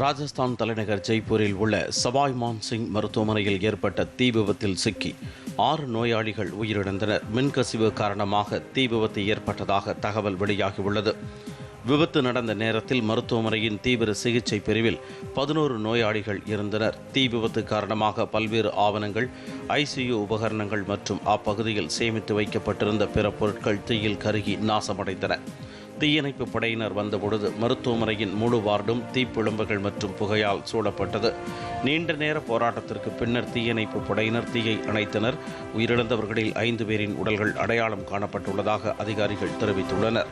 ராஜஸ்தான் தலைநகர் ஜெய்ப்பூரில் உள்ள சவாய் மான்சிங் மருத்துவமனையில் ஏற்பட்ட தீ விபத்தில் சிக்கி ஆறு நோயாளிகள் உயிரிழந்தனர். மின்கசிவு காரணமாக தீ விபத்து ஏற்பட்டதாக தகவல் வெளியாகியுள்ளது. விபத்து நடந்த நேரத்தில் மருத்துவமனையின் தீவிர சிகிச்சை பிரிவில் பதினோரு நோயாளிகள் இருந்தனர். தீ விபத்து காரணமாக பல்வேறு ஆவணங்கள் ஐசியு உபகரணங்கள் மற்றும் அப்பகுதியில் சேமித்து வைக்கப்பட்டிருந்த பிற பொருட்கள் தீயில் கருகி நாசமடைந்தன. தீயணைப்பு படையினர் வந்தபொழுது மருத்துவமனையின் முழு வார்டும் தீப்பிழம்புகள் மற்றும் புகையால் சூழப்பட்டது. நீண்ட நேர போராட்டத்திற்கு பின்னர் தீயணைப்பு படையினர் தீயை அணைத்தனர். உயிரிழந்தவர்களில் ஐந்து பேரின் உடல்கள் அடையாளம் காணப்பட்டுள்ளதாக அதிகாரிகள் தெரிவித்துள்ளனர்.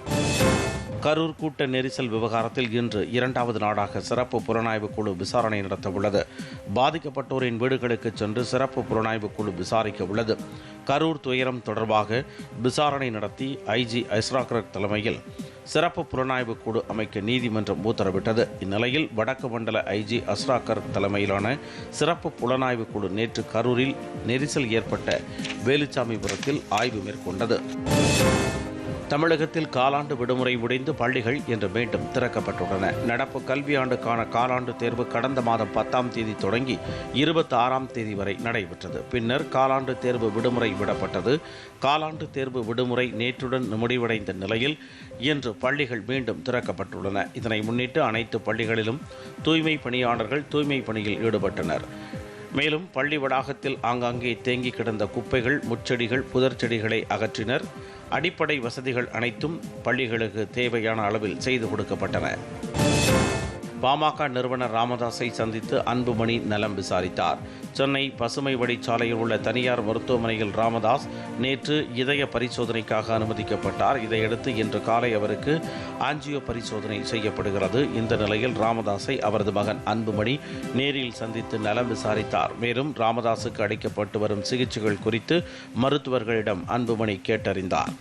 கரூர் கூட்ட நெரிசல் விவகாரத்தில் இன்று இரண்டாவது நாடாக சிறப்பு புலனாய்வு குழு விசாரணை நடத்த உள்ளது பாதிக்கப்பட்டோரின் வீடுகளுக்கு சென்று சிறப்பு புலனாய்வு குழு விசாரிக்க உள்ளது. கரூர் துயரம் தொடர்பாக விசாரணை நடத்தி ஐஜி ஐஸ்ராக்ரக் தலைமையில் சிறப்பு புலனாய்வு குழு அமைக்க நீதிமன்றம் உத்தரவிட்டது. இந்நிலையில் வடக்கு மண்டல ஐஜி அஸ்ராக்கர் தலைமையிலான சிறப்பு புலனாய்வு குழு நேற்று கரூரில் நெரிசல் ஏற்பட்ட வேலுச்சாமிபுரத்தில் ஆய்வு மேற்கொண்டது. தமிழகத்தில் காலாண்டு விடுமுறை முடிந்து பள்ளிகள் இன்று மீண்டும் திறக்கப்பட்டுள்ளன. நடப்பு கல்வியாண்டுக்கான காலாண்டு தேர்வு கடந்த மாதம் பத்தாம் தேதி தொடங்கி இருபத்தி ஆறாம் தேதி வரை நடைபெற்றது. பின்னர் காலாண்டு தேர்வு விடுமுறை விடப்பட்டது. காலாண்டு தேர்வு விடுமுறை நேற்றுடன் முடிவடைந்த நிலையில் இன்று பள்ளிகள் மீண்டும் திறக்கப்பட்டுள்ளன. இதனை முன்னிட்டு அனைத்து பள்ளிகளிலும் தூய்மை பணியாளர்கள் தூய்மை பணியில் ஈடுபட்டனர். மேலும் பள்ளி வளாகத்தில் ஆங்காங்கே தேங்கி கிடந்த குப்பைகள் முச்செடிகள் புதர் செடிகளை அகற்றினர். அடிப்படை வசதிகள் அனைத்தும் பள்ளிகளுக்கு தேவையான அளவில் செய்து கொடுக்கப்பட்டன. பாமக நிறுவனர் ராமதாஸை சந்தித்து அன்புமணி நலம் விசாரித்தார். சென்னை பசுமை வழிச்சாலையில் உள்ள தனியார் மருத்துவமனையில் ராமதாஸ் நேற்று இதய பரிசோதனைக்காக அனுமதிக்கப்பட்டார். இதையடுத்து இன்று காலை அவருக்கு ஆஞ்சியோ பரிசோதனை செய்யப்படுகிறது. இந்த நிலையில் ராமதாஸை அவரது மகன் அன்புமணி நேரில் சந்தித்து நலம் விசாரித்தார். மேலும் ராமதாஸுக்கு அளிக்கப்பட்டு வரும் சிகிச்சைகள் குறித்து மருத்துவர்களிடம் அன்புமணி கேட்டறிந்தார்.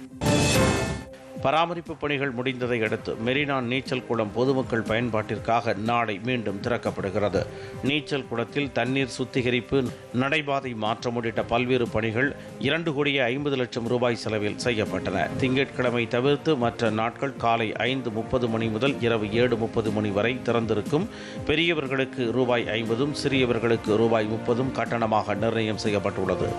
பராமரிப்பு பணிகள் முடிந்ததை அடுத்து மெரினா நீச்சல் குளம் பொதுமக்கள் பயன்பாட்டிற்காக நாளை மீண்டும் திறக்கப்படுகிறது. நீச்சல் குளத்தில் தண்ணீர் சுத்திகரிப்பு நடைபாதை மாற்றம் உள்ளிட்ட பல்வேறு பணிகள் இரண்டு கோடியே ஐம்பது லட்சம் ரூபாய் செலவில் செய்யப்பட்டன. திங்கட்கிழமை தவிர்த்து மற்ற நாட்கள் காலை ஐந்து முப்பது மணி முதல் இரவு ஏழு முப்பது மணி வரை திறந்திருக்கும். பெரியவர்களுக்கு ரூபாய் ஐம்பதும் சிறியவர்களுக்கு ரூபாய் முப்பதும் கட்டணமாக நிர்ணயம் செய்யப்பட்டுள்ளது.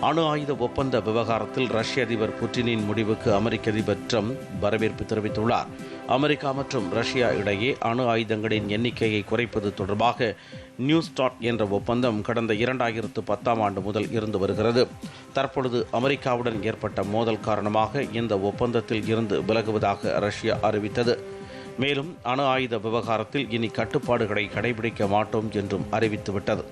அணு ஆயுத ஒப்பந்த விவகாரத்தில் ரஷ்ய அதிபர் புட்டினின் முடிவுக்கு அமெரிக்க அதிபர் ட்ரம்ப் வரவேற்பு தெரிவித்துள்ளார். அமெரிக்கா மற்றும் ரஷ்யா இடையே அணு ஆயுதங்களின் எண்ணிக்கையை குறைப்பது தொடர்பாக நியூ ஸ்டார்ட் என்ற ஒப்பந்தம் கடந்த இரண்டாயிரத்து பத்தாம் ஆண்டு முதல் இருந்து வருகிறது. தற்பொழுது அமெரிக்காவுடன் ஏற்பட்ட மோதல் காரணமாக இந்த ஒப்பந்தத்தில் இருந்து விலகுவதாக ரஷ்யா அறிவித்தது. மேலும் அணு ஆயுத விவகாரத்தில் இனி கட்டுப்பாடுகளை கடைபிடிக்க மாட்டோம் என்றும் அறிவித்துவிட்டது.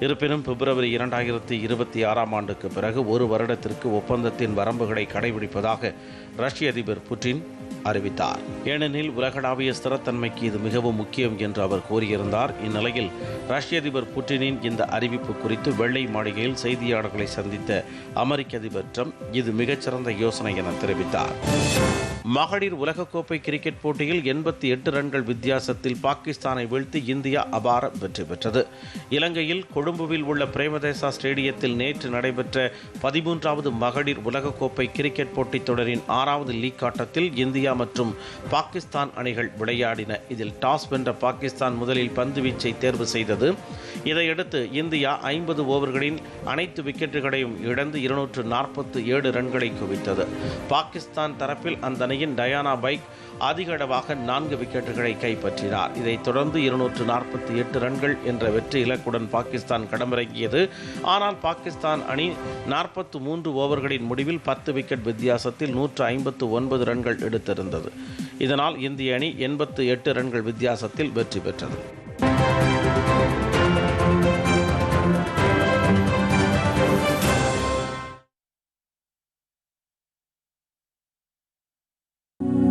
இருப்பினும் பிப்ரவரி இரண்டாயிரத்தி இருபத்தி ஆறாம் ஆண்டுக்கு பிறகு ஒரு வருடத்திற்கு ஒப்பந்தத்தின் வரம்புகளை கடைபிடிப்பதாக ரஷ்ய அதிபர் புட்டின் அறிவித்தார். ஏனெனில் உலகளாவிய ஸ்திரத்தன்மைக்கு இது மிகவும் முக்கியம் என்று அவர் கூறியிருந்தார். இந்நிலையில் ரஷ்ய அதிபர் புட்டினின் இந்த அறிவிப்பு குறித்து வெள்ளை மாளிகையில் செய்தியாளர்களை சந்தித்த அமெரிக்க அதிபர் ட்ரம்ப் இது மிகச்சிறந்த யோசனை என தெரிவித்தார். மகளிர் உலகக்கோப்பை கிரிக்கெட் போட்டியில் எண்பத்தி எட்டு ரன்கள் வித்தியாசத்தில் பாகிஸ்தானை வீழ்த்தி இந்தியா அபார வெற்றி பெற்றது. இலங்கையில் கொழும்புவில் உள்ள பிரேமதேசா ஸ்டேடியத்தில் நேற்று நடைபெற்ற பதிமூன்றாவது மகளிர் உலகக்கோப்பை கிரிக்கெட் போட்டித் தொடரின் ஆறாவது லீக் ஆட்டத்தில் இந்தியா மற்றும் பாகிஸ்தான் அணிகள் விளையாடின. இதில் டாஸ் வென்ற பாகிஸ்தான் முதலில் பந்து வீச்சை தேர்வு செய்தது. இதையடுத்து இந்தியா ஐம்பது ஓவர்களின் அனைத்து விக்கெட்டுகளையும் இழந்து இருநூற்று நாற்பத்தி ஏழு ரன்களை குவித்தது. பாகிஸ்தான் தரப்பில் அந்த அணியின் டயானா பைக் அதிக அளவாக நான்கு விக்கெட்டுகளை கைப்பற்றினார். இதைத் தொடர்ந்து இருநூற்று நாற்பத்தி எட்டு ரன்கள் என்ற வெற்றி இலக்குடன் பாகிஸ்தான் களமிறங்கியது. ஆனால் பாகிஸ்தான் அணி நாற்பத்து மூன்று ஓவர்களின் முடிவில் பத்து விக்கெட் வித்தியாசத்தில் நூற்று ஐம்பத்து ஒன்பது ரன்கள் எடுத்திருந்தது. இதனால் இந்திய அணி எண்பத்து எட்டு ரன்கள் வித்தியாசத்தில் வெற்றி பெற்றது.